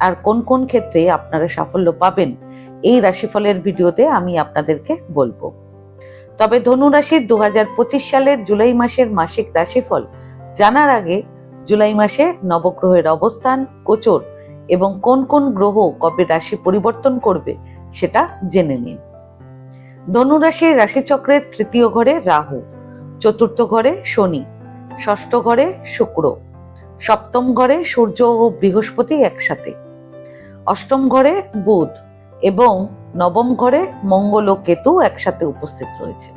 আর কোন কোন ক্ষেত্রে আপনারা সাফল্য পাবেন, এই রাশিফলের ভিডিওতে আমি আপনাদেরকে বলব। তবে ধনু রাশির দু হাজার পঁচিশ সালের জুলাই মাসের মাসিক রাশিফল জানার আগে জুলাই মাসে নবগ্রহের অবস্থান গোচর এবং কোন কোন গ্রহ কবে রাশি পরিবর্তন করবে সেটা জেনে নিন। ধনু রাশির রাশিচক্রের তৃতীয় ঘরে রাহু, চতুর্থ ঘরে শনি, ষষ্ঠ ঘরে শুক্র, সপ্তম ঘরে সূর্য ও বৃহস্পতি একসাথে। অষ্টম ঘরে বুধ এবং নবম ঘরে মঙ্গল ও কেতু একসাথে উপস্থিত রয়েছে।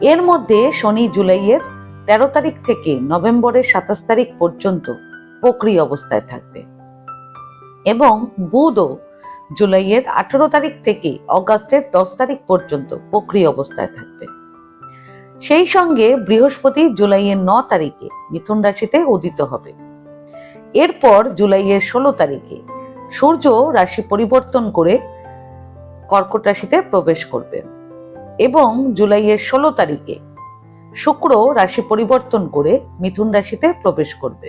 এর মধ্যে শনি জুলাইয়ের তেরো তারিখ থেকে নভেম্বরের সাতাশ তারিখ পর্যন্ত বক্রি অবস্থায় থাকবে এবং বুধও জুলাইয়ের আঠারো তারিখ থেকে অগাস্টের দশ তারিখ পর্যন্ত বক্রি অবস্থায় থাকবে। সেই সঙ্গে বৃহস্পতি জুলাইয়ের ন তারিখে মিথুন রাশিতে উদিত হবে। এরপর জুলাইয়ের ষোলো তারিখে সূর্য রাশি পরিবর্তন করে কর্কট রাশিতে প্রবেশ করবে। এবং জুলাইয়ের ষোলো তারিখে শুক্র রাশি পরিবর্তন করে মিথুন রাশিতে প্রবেশ করবে।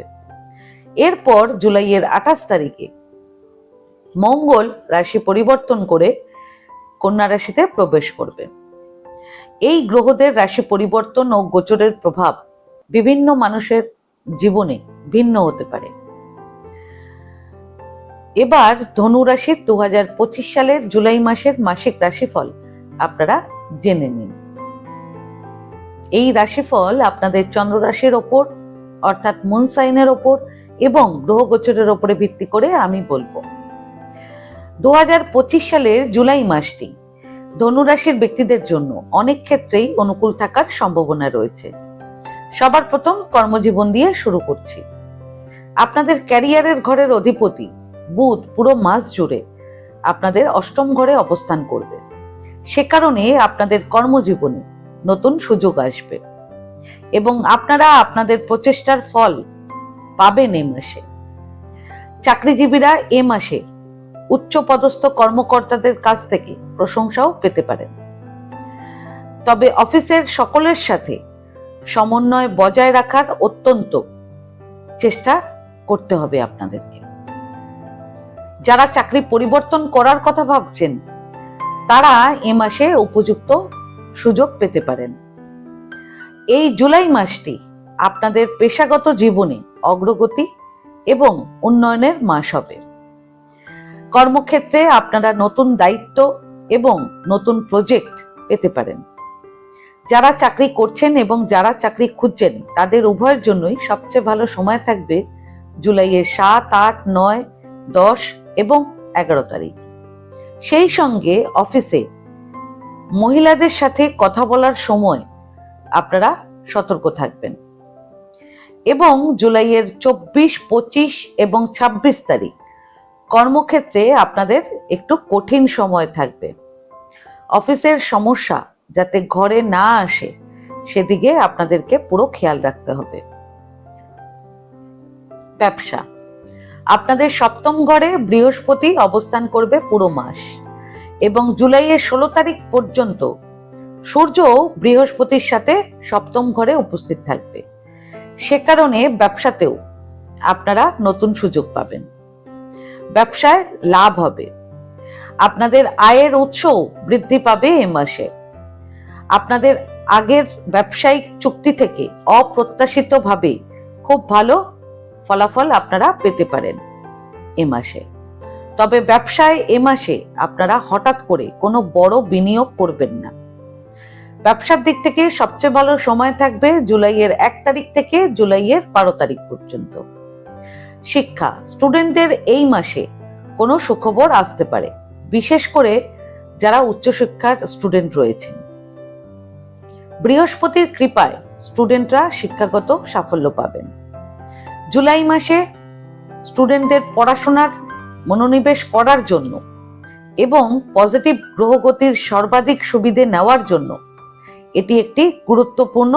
এরপর জুলাইয়ের আঠাশ তারিখে মঙ্গল রাশি পরিবর্তন করে কন্যা রাশিতে প্রবেশ করবে। এই গ্রহদের রাশি পরিবর্তন ও গোচরের প্রভাব বিভিন্ন মানুষের জীবনে ভিন্ন হতে পারে। এবার ধনু রাশির দু হাজার পঁচিশ সালের জুলাই মাসের মাসিক রাশিফল আপনারা জেনে নিন। এই রাশিফল আপনাদের চন্দ্র রাশির ওপর, অর্থাৎ মুন সাইনের ওপর এবং গ্রহ গোচরের ওপরে ভিত্তি করে আমি বলব। দু হাজার পঁচিশ সালের জুলাই মাসটি ধনুরাশির ব্যক্তিদের জন্য অনেক ক্ষেত্রেই অনুকূল থাকার সম্ভাবনা রয়েছে। সবার প্রথম কর্মজীবন দিয়ে শুরু করছি। আপনাদের ক্যারিয়ারের ঘরের অধিপতি বুধ পুরো মাস জুড়ে আপনাদের অষ্টম ঘরে অবস্থান করবে। সে কারণে আপনাদের কর্মজীবনে নতুন সুযোগ আসবে এবং আপনারা আপনাদের প্রচেষ্টার ফল পাবেন এ মাসে। চাকরিজীবীরা এ মাসে উচ্চপদস্থ কর্মকর্তাদের কাছ থেকে প্রশংসাও পেতে পারেন। তবে অফিসের সকলের সাথে সমন্বয় বজায় রাখার অত্যন্ত চেষ্টা করতে হবে আপনাদেরকে। যারা চাকরি পরিবর্তন করার কথা ভাবছেন, তারা এ মাসে উপযুক্ত সুযোগ পেতে পারেন। এই জুলাই মাসটি আপনাদের পেশাগত জীবনে অগ্রগতি এবং উন্নয়নের মাস হবে। কর্মক্ষেত্রে আপনারা নতুন দায়িত্ব এবং নতুন প্রজেক্ট পেতে পারেন। যারা চাকরি করছেন এবং যারা চাকরি খুঁজছেন, তাদের উভয়ের জন্যই সবচেয়ে ভালো সময় থাকবে জুলাইয়ের সাত, আট, নয়, দশ এবং এগারো তারিখ। সেই সঙ্গে অফিসে মহিলাদের সাথে কথা বলার সময় আপনারা সতর্ক থাকবেন। এবং জুলাইয়ের চব্বিশ, পঁচিশ এবং ছাব্বিশ তারিখ কর্মক্ষেত্রে আপনাদের একটু কঠিন সময় থাকবে। অফিসের সমস্যা যাতে ঘরে না আসে, সেদিকে আপনাদেরকে পুরো খেয়াল রাখতে হবে। ব্যবসা আপনাদের সপ্তম ঘরে বৃহস্পতি অবস্থান করবে পুরো মাস। এবং জুলাইয়ের ষোলো তারিখ পর্যন্ত সূর্য বৃহস্পতির সাথে সপ্তম ঘরে উপস্থিত থাকবে। সে কারণে ব্যবসাতেও আপনারা নতুন সুযোগ পাবেন। ব্যবসায় লাভ হবে। আপনাদের আয়ের উৎসও বৃদ্ধি পাবে এ মাসে। আপনাদের আগের ব্যবসায়িক চুক্তি থেকে অপ্রত্যাশিতভাবে খুব ভালো ফলাফল আপনারা পেতে পারেন এ মাসে। তবে ব্যবসায় এ মাসে আপনারা হঠাৎ করে কোনো বড় বিনিয়োগ করবেন না। ব্যবসার দিক থেকে সবচেয়ে ভালো সময় থাকবে জুলাইয়ের এক তারিখ থেকে জুলাইয়ের বারো তারিখ পর্যন্ত। শিক্ষা, স্টুডেন্টদের এই মাসে কোনো সুখবর আসতে পারে, বিশেষ করে যারা উচ্চশিক্ষার স্টুডেন্ট রয়েছেন। বৃহস্পতির কৃপায় স্টুডেন্টরা শিক্ষাগত সাফল্য পাবেন। জুলাই মাসে স্টুডেন্টদের পড়াশোনার মনোনিবেশ করার জন্য এবং পজিটিভ গ্রহগতির সর্বাধিক সুবিধে নেওয়ার জন্য এটি একটি গুরুত্বপূর্ণ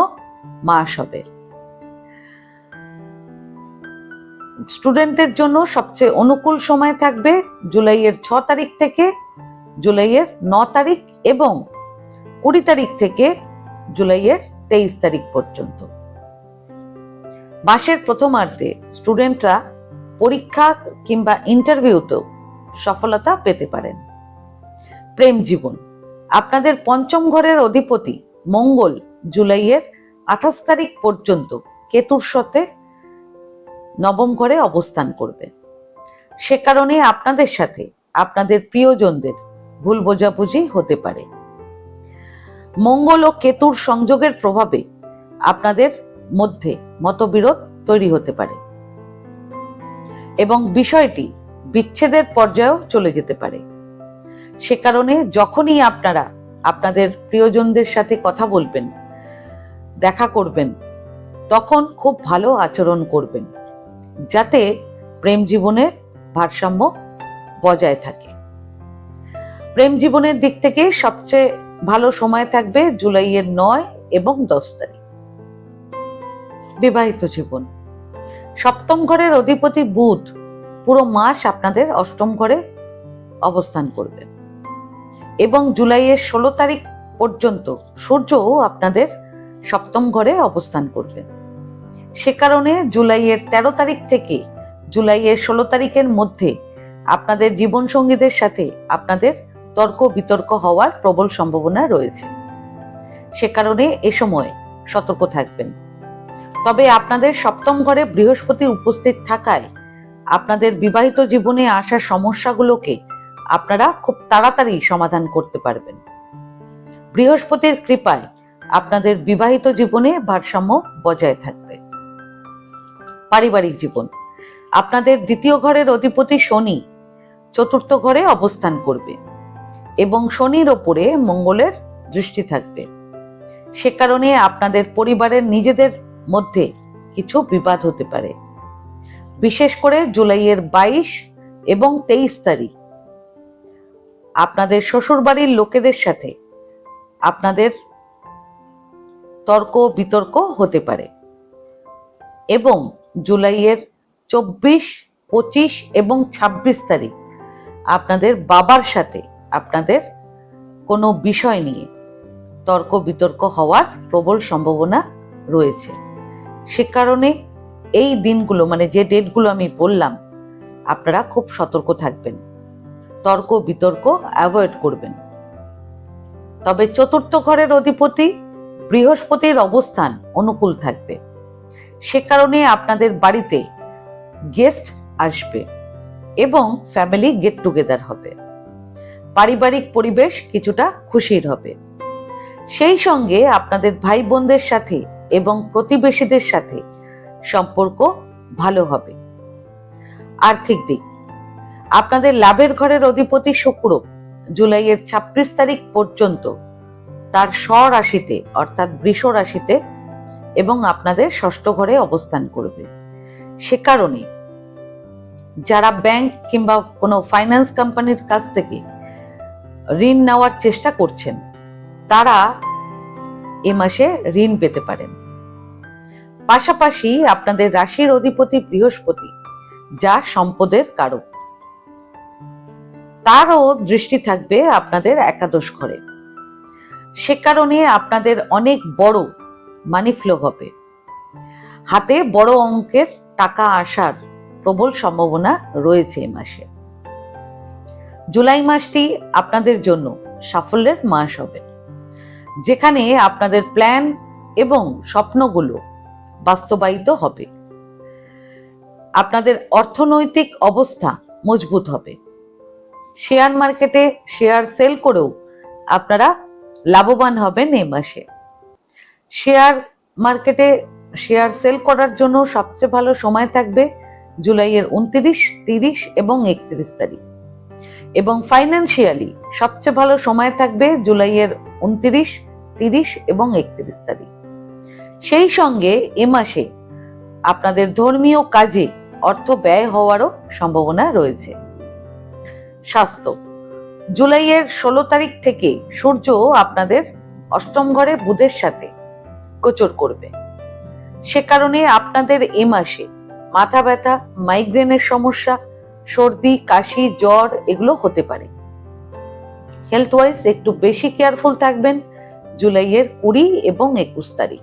মাস হবে। স্টুডেন্টদের জন্য সবচেয়ে অনুকূল সময় থাকবে জুলাইয়ের ছ তারিখ থেকে, জুলাইয়ের ন তারিখ এবং কুড়ি তারিখ থেকে জুলাইয়ের তেইশ তারিখ পর্যন্ত। মাসের প্রথমার্ধে স্টুডেন্টরা পরীক্ষা কিংবা ইন্টারভিউতেও সফলতা পেতে পারেন। প্রেম জীবন। আপনাদের পঞ্চম ঘরের অধিপতি মঙ্গল জুলাইয়ের আঠাশ তারিখ পর্যন্ত কেতুর সাথে নবম ঘরে অবস্থান করবে। সে কারণে আপনাদের সাথে আপনাদের প্রিয়জনদের ভুল বোঝাবুঝি হতে পারে। মঙ্গল ও কেতুর সংযোগের প্রভাবে আপনাদের মধ্যে মতবিরোধ তৈরি হতে পারে। এবং বিষয়টি বিচ্ছেদের পর্যায়েও চলে যেতে পারে। সে কারণে যখনই আপনারা আপনাদের প্রিয়জনদের সাথে কথা বলবেন, দেখা করবেন, তখন খুব ভালো আচরণ করবেন, যাতে প্রেম জীবনের ভারসাম্য বজায় থাকে। প্রেম জীবনের দিক থেকে সবচেয়ে ভালো সময় থাকবে জুলাইয়ের নয় এবং দশ তারিখ। বিবাহিত জীবন। সপ্তম ঘরের অধিপতি বুধ পুরো মাস আপনাদের অষ্টম ঘরে অবস্থান করবেন। এবং জুলাইয়ের ষোলো তারিখ পর্যন্ত সূর্যও আপনাদের সপ্তম ঘরে অবস্থান করবে সে কারণে জুলাইয়ের তেরো তারিখ থেকে জুলাইয়ের ষোলো তারিখের মধ্যে আপনাদের জীবনসঙ্গীদের সাথে আপনাদের তর্ক বিতর্ক হওয়ার প্রবল সম্ভাবনা রয়েছে। সে কারণে এ সময় সতর্ক থাকবেন। তবে আপনাদের সপ্তম ঘরে বৃহস্পতি উপস্থিত থাকায় আপনাদের বিবাহিত জীবনে আসা সমস্যাগুলোকে আপনারা খুব তাড়াতাড়ি সমাধান করতে পারবেন। বৃহস্পতির কৃপায় আপনাদের বিবাহিত জীবনে ভারসাম্য বজায় থাকবে। পারিবারিক জীবন। আপনাদের দ্বিতীয় ঘরের অধিপতি শনি চতুর্থ ঘরে অবস্থান করবে এবং শনির ওপরে মঙ্গলের দৃষ্টি থাকবে। সে কারণে আপনাদের পরিবারের নিজেদের মধ্যে কিছু বিবাদ হতে পারে। বিশেষ করে জুলাইয়ের বাইশ এবং তেইশ তারিখ। আপনাদের শ্বশুরবাড়ির লোকেদের সাথে আপনাদের তর্ক বিতর্ক হতে পারে এবং জুলাইয়ের চব্বিশ, পঁচিশ এবং ছাব্বিশ তারিখ আপনাদের বাবার সাথে আপনাদের কোনো বিষয় নিয়ে তর্ক বিতর্ক হওয়ার প্রবল সম্ভাবনা রয়েছে। সে কারণে এই দিনগুলো মানে যে ডেটগুলো আমি বললাম, আপনারা খুব সতর্ক থাকবেন। তর্ক, বিতর্ক অ্যাভয়েড করবেন। তবে চতুর্থ ঘরের অধিপতি বৃহস্পতির অবস্থান অনুকূল থাকবে। সে কারণে আপনাদের বাড়িতে গেস্ট আসবে এবং ফ্যামিলি গেট টুগেদার হবে। পারিবারিক পরিবেশ কিছুটা খুশির হবে। সেই সঙ্গে আপনাদের ভাই বোনদের সাথে এবং প্রতিবেশীদের সাথে সম্পর্ক ভালো হবে। আর্থিক দিক। আপনাদের লাভের ঘরের অধিপতি শুক্র জুলাইয়ের ছাব্বিশ তারিখ পর্যন্ত তার স্বরাশিতে, অর্থাৎ বৃষ রাশিতে এবং আপনাদের ষষ্ঠ ঘরে অবস্থান করবে। সে কারণে যারা ব্যাংক কিংবা কোনো ফাইন্যান্স কোম্পানির কাছ থেকে ঋণ নেওয়ার চেষ্টা করছেন, তারা এ মাসে ঋণ পেতে পারেন। পাশাপাশি আপনাদের রাশির অধিপতি বৃহস্পতি, যা সম্পদের কারক। তারও দৃষ্টি থাকবে আপনাদের একাদশ ঘরে। সে কারণে আপনাদের অনেক বড় মানি ফ্লো হবে। হাতে বড় অঙ্কের টাকা আসার প্রবল সম্ভাবনা রয়েছে এই মাসে। জুলাই মাসটি আপনাদের জন্য সাফল্যের মাস হবে। যেখানে আপনাদের প্ল্যান এবং স্বপ্নগুলো বাস্তবায়িত হবে। আপনাদের অর্থনৈতিক অবস্থা মজবুত হবে। শেয়ার মার্কেটে শেয়ার সেল করেও আপনারা লাভবান হবেন এই মাসে। শেয়ার মার্কেটে শেয়ার সেল করার জন্য সবচেয়ে ভালো সময় থাকবে জুলাইয়ের উনত্রিশ, তিরিশ এবং একত্রিশ তারিখ। এবং ফাইন্যান্সিয়ালি সবচেয়ে ভালো সময় থাকবে জুলাইয়ের উনত্রিশ, তিরিশ এবং একত্রিশ তারিখ। সেই সঙ্গে এ মাসে আপনাদের ধর্মীয় কাজে অর্থ ব্যয় হওয়ারও সম্ভাবনা রয়েছে। স্বাস্থ্য। জুলাইয়ের ষোলো তারিখ থেকে সূর্য আপনাদের অষ্টম ঘরে বুধের সাথে গোচর করবে। সে কারণে আপনাদের এ মাসে মাথা ব্যথা, মাইগ্রেনের সমস্যা, সর্দি, কাশি, জ্বর এগুলো হতে পারে। হেলথ ওয়াইজ একটু বেশি কেয়ারফুল থাকবেন জুলাইয়ের কুড়ি এবং একুশ তারিখ।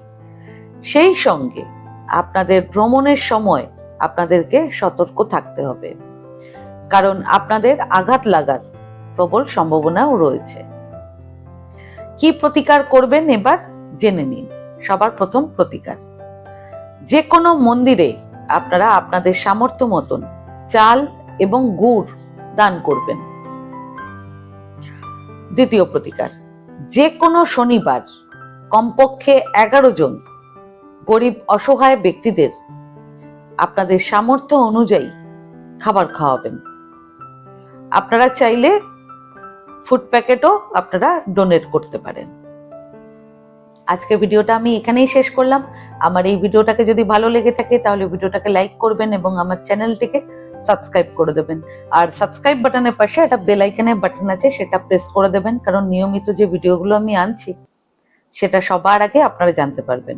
সেই সঙ্গে আপনাদের ভ্রমণের সময় আপনাদেরকে সতর্ক থাকতে হবে। কারণ আপনাদের আঘাত লাগার প্রবল সম্ভাবনাও রয়েছে। কি প্রতিকার করবেন এবার জেনে নিন। সবার প্রথম প্রতিকার। যে কোনো মন্দিরে আপনারা আপনাদের সামর্থ্য মতন চাল এবং গুড় দান করবেন। দ্বিতীয় প্রতিকার যে কোনো শনিবার কমপক্ষে এগারো জন গরিব অসহায় ব্যক্তিদের আপনাদের সামর্থ্য অনুযায়ী খাবার খাওয়াবেন। আপনারা চাইলে ফুড প্যাকেটও আপনারা ডোনেট করতে পারেন। আজকে ভিডিওটা আমি এখানেই শেষ করলাম। আমার এই ভিডিওটাকে যদি ভালো লেগে থাকে তাহলে ভিডিওটাকে লাইক করবেন এবং আমার চ্যানেলটিকে সাবস্ক্রাইব করে দেবেন। আর সাবস্ক্রাইব বাটনের পাশে একটা বেল আইকনের বাটন আছে, সেটা প্রেস করে দেবেন। কারণ নিয়মিত যে ভিডিওগুলো আমি আনছি, সেটা সবার আগে আপনারা জানতে পারবেন।